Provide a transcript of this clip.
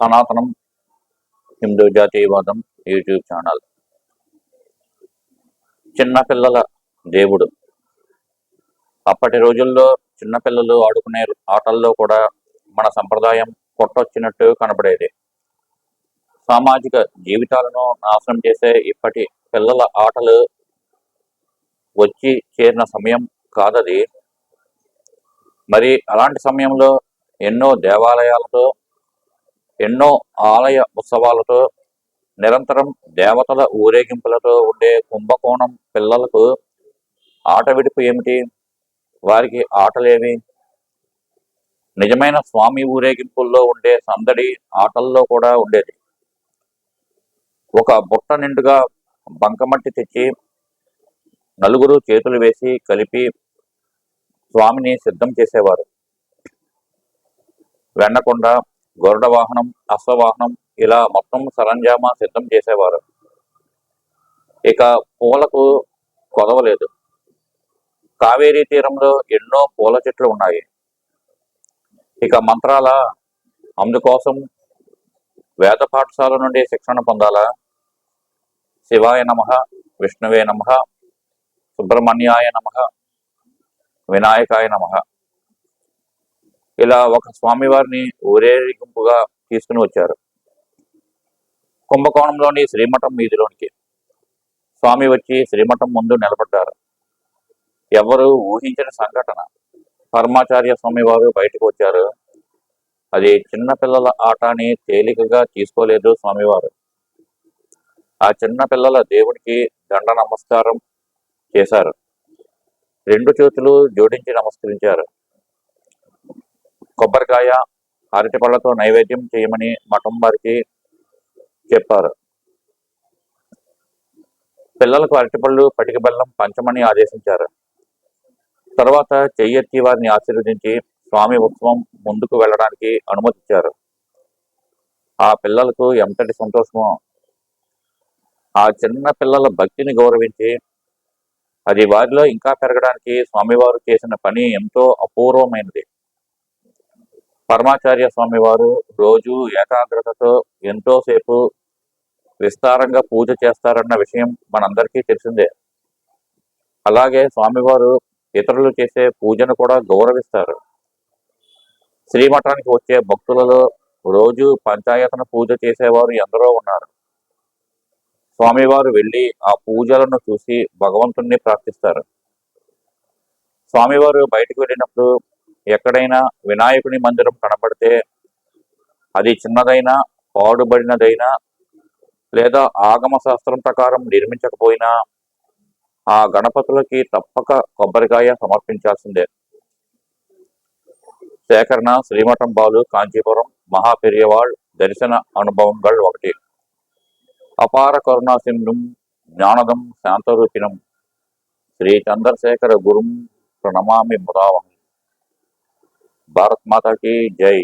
సనాతనం హిందూ జాతీయవాదం YouTube channel. చిన్నపిల్లల దేవుడు. అప్పటి రోజుల్లో చిన్నపిల్లలు ఆడుకునే ఆటల్లో కూడా మన సంప్రదాయం కొట్టొచ్చినట్టు కనబడేది. సామాజిక జీవితాలను నాశనం చేసే ఇప్పటి పిల్లల ఆటలు వచ్చి చేరిన సమయం కాదది. మరి అలాంటి సమయంలో ఎన్నో దేవాలయాలతో ఎన్నో ఆలయ ఉత్సవాలతో నిరంతరం దేవతల ఊరేగింపులతో ఉండే కుంభకోణం పిల్లలకు ఆట విడుపు ఏమిటి? వారికి ఆటలేవి? నిజమైన స్వామి ఊరేగింపుల్లో ఉండే సందడి ఆటల్లో కూడా ఉండేది. ఒక బుట్ట నిండుగా బంకమట్టి తెచ్చి నలుగురు చేతులు వేసి కలిపి స్వామిని సిద్ధం చేసేవారు. వెన్నకొండ గరుడ వాహనం అశ్వవాహనం ఇలా మొత్తం సరంజామా సిద్ధం చేసేవారు. ఇక పూలకు కొదవలేదు. కావేరీ తీరంలో ఎన్నో పూల చెట్లు ఉన్నాయి. ఇక మంత్రాల అందుకోసం వేద పాఠశాల నుండి శిక్షణ పొందాలా? శివాయ నమ విష్ణువే నమ సుబ్రహ్మణ్యాయ నమ వినాయకాయ నమ. ఇలా ఒక స్వామివారిని ఊరేగింపుగా తీసుకుని వచ్చారు. కుంభకోణంలోని శ్రీమఠం వీధిలోనికి. స్వామి వచ్చి శ్రీమఠం ముందు నిలబడ్డారు. ఎవరు ఊహించిన సంఘటన. పరమాచార్య స్వామి వారు బయటకు వచ్చారు. అది చిన్నపిల్లల ఆటని ఆట అని తేలికగా తీసుకోలేదు స్వామివారు. ఆ చిన్నపిల్లల దేవుడికి దండ నమస్కారం చేశారు. రెండు చేతులు జోడించి నమస్కరించారు. కొబ్బరికాయ అరటిపళ్ళతో నైవేద్యం చేయమని మఠం వారికి చెప్పారు. పిల్లలకు అరటిపళ్ళు పటిక బెల్లం పంచమని ఆదేశించారు. తర్వాత చెయ్యెత్తి వారిని ఆశీర్వదించి స్వామి ఉత్సవం ముందుకు వెళ్ళడానికి అనుమతించారు ఆ పిల్లలకు ఎంతటి సంతోషమో ఆ చిన్న పిల్లల భక్తిని గౌరవించి అది వారిలో ఇంకా పెరగడానికి స్వామివారు చేసిన పని ఎంతో అపూర్వమైనది. పరమాచార్య స్వామివారు రోజు ఏకాగ్రతతో ఎంతోసేపు విస్తారంగా పూజ చేస్తారన్న విషయం మనందరికీ తెలిసిందే. అలాగే స్వామివారు ఇతరులు చేసే పూజను కూడా గౌరవిస్తారు. శ్రీమఠానికి వచ్చే భక్తులలో రోజు పంచాయతన పూజ చేసేవారు ఎందరో ఉన్నారు. స్వామివారు వెళ్ళి ఆ పూజలను చూసి భగవంతుణ్ణి ప్రార్థిస్తారు. స్వామివారు బయటకు వెళ్ళినప్పుడు ఎక్కడైనా వినాయకుని మందిరం కనపడితే అది చిన్నదైనా పాడుబడినదైనా లేదా ఆగమ శాస్త్రం ప్రకారం నిర్మించకపోయినా ఆ గణపతులకి తప్పక కొబ్బరికాయ సమర్పించాల్సిందే. సేకరణ శ్రీమఠం బాలు కాంచీపురం మహాపెరియవాళ్ దర్శన అనుభవంగా ఒకటి. అపార కరుణాసింధుం జ్ఞానదం శాంతరూపిణం. శ్రీ చంద్రశేఖర గురుం ప్రణమామి ముదావం భారత్ మాతాకి జై